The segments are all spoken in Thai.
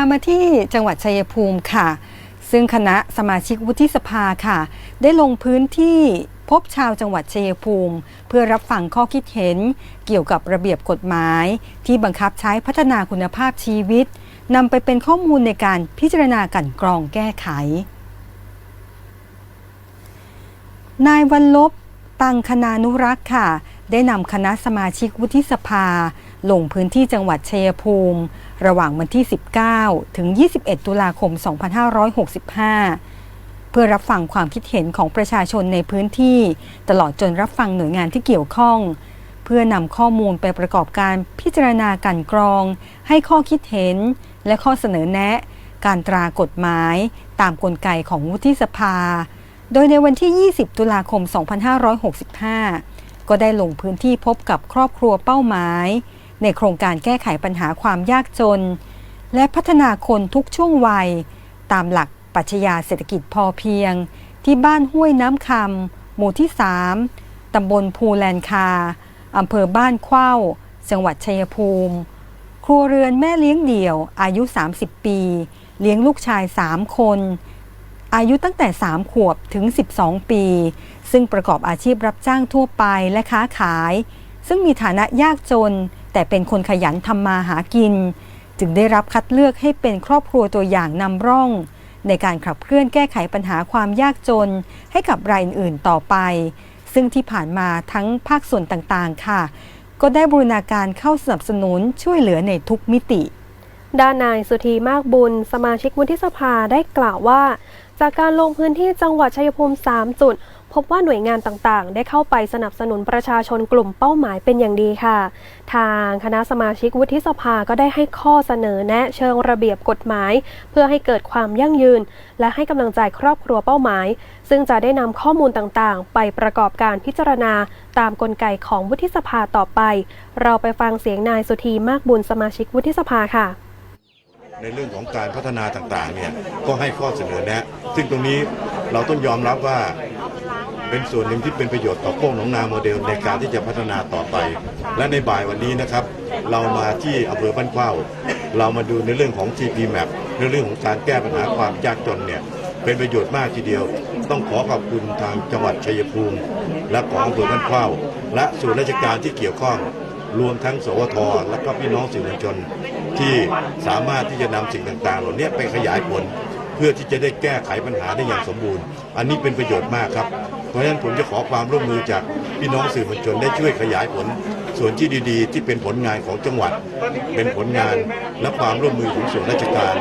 ามาที่จังหวัดชัยภูมิค่ะ ซึ่งคณะสมาชิกวุฒิสภาค่ะ ได้ลงพื้นที่พบชาวจังหวัดชัยภูมิ เพื่อรับฟังข้อคิดเห็น เกี่ยวกับระเบียบกฎหมาย ที่บังคับใช้พัฒนาคุณภาพชีวิตนำไปเป็นข้อมูลในการพิจารณากันกรองแก้ไข นายวันลบ ตังคณานุรักษ์ค่ะ ได้นำคณะสมาชิกวุฒิสภา ลงพื้นที่จังหวัดชัยภูมิ ระหว่างวันที่ 19 ถึง 21 ตุลาคม 2565 เพื่อรับฟังความคิดเห็นของประชาชนในพื้นที่ ตลอดจนรับฟังหน่วยงานที่เกี่ยวข้อง เพื่อนำข้อมูลไปประกอบการพิจารณากลันกรอง ให้ข้อคิดเห็น และข้อเสนอแนะ การตรากฎหมาย ตามกลไกของวุฒิสภา โดยในวันที่ 20 ตุลาคม 2565 ก็ได้ลงพื้นที่พบกับครอบครัวเป้าหมาย ในโครงการแก้ไขปัญหาความยากจน และพัฒนาคนทุกช่วงวัย ตามหลักปรัชญาเศรษฐกิจพอเพียง ที่บ้านห้วยน้ำคำหมู่ที่ 3 ตำบลภูแลนคาอำเภอบ้านเข้าจังหวัดชัยภูมิ ครัวเรือนแม่เลี้ยงเดี่ยวอายุ 30 ปี เลี้ยงลูกชาย 3 คน อายุตั้งแต่ 3 ขวบถึง 12 ปี ซึ่งประกอบอาชีพรับจ้างทั่วไปและค้าขาย ซึ่งมีฐานะยากจน แต่เป็นคนขยันทำมาหากิน จึงได้รับคัดเลือกให้เป็นครอบครัวตัวอย่างนำร่อง ในการขับเคลื่อนแก้ไขปัญหาความยากจน ให้กับรายอื่นๆต่อไป ซึ่งที่ผ่านมาทั้งภาคส่วนต่างๆ ค่ะ ก็ได้บูรณาการเข้าสนับสนุนช่วยเหลือในทุกมิติ ด้านนายสุธีมากบุญ สมาชิกวุฒิสภาได้กล่าวว่า จากการลงพื้นที่จังหวัดชัยภูมิ 3 จุด พบว่าหน่วยงานต่างๆ ได้เข้าไปสนับสนุนประชาชนกลุ่มเป้าหมายเป็นอย่างดีค่ะ ทางคณะสมาชิกวุฒิสภาก็ได้ให้ข้อเสนอแนะเชิงระเบียบกฎหมาย เพื่อให้เกิดความยั่งยืน และให้กำลังใจครอบครัวเป้าหมาย ซึ่งจะได้นำข้อมูลต่างๆ ไปประกอบการพิจารณาตามกลไกของวุฒิสภาต่อไป เราไปฟังเสียงนายสุธีมากบุญสมาชิกวุฒิสภาค่ะ ในเรื่องของการพัฒนาต่างๆเนี่ยก็ให้ข้อเสนอแนะ ซึ่งตรงนี้เราต้องยอมรับว่าเป็นส่วนหนึ่งที่เป็นประโยชน์ต่อโค้งหนองนาโมเดลในการที่จะพัฒนาต่อไป และในบ่ายวันนี้นะครับ เรามาที่อำเภอบ้านเข้าเรามาดูในเรื่องของ TP Map ในเรื่องของการแก้ปัญหาความยากจนเนี่ยเป็นประโยชน์มากทีเดียว ต้องขอขอบคุณทางจังหวัดชัยภูมิ และของอำเภอบ้านเข้าและส่วนราชการที่เกี่ยวข้อง รวมทั้งสวทและก็พี่น้องสื่อมวลชน ที่สามารถที่จะนำสิ่งต่างๆ เหล่านี้ไปขยายผล เพื่อที่จะได้แก้ไขปัญหาได้อย่างสมบูรณ์ อันนี้เป็นประโยชน์มากครับ เพราะฉะนั้นผมจะขอความร่วมมือจากพี่น้องสื่อมวลชนได้ช่วยขยายผล ส่วนที่ดีๆ ที่เป็นผลงานของจังหวัด เป็นผลงานและความร่วมมือของส่วนราชการ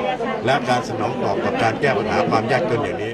และการสนองตอบกับการแก้ปัญหาความยากจนอย่างนี้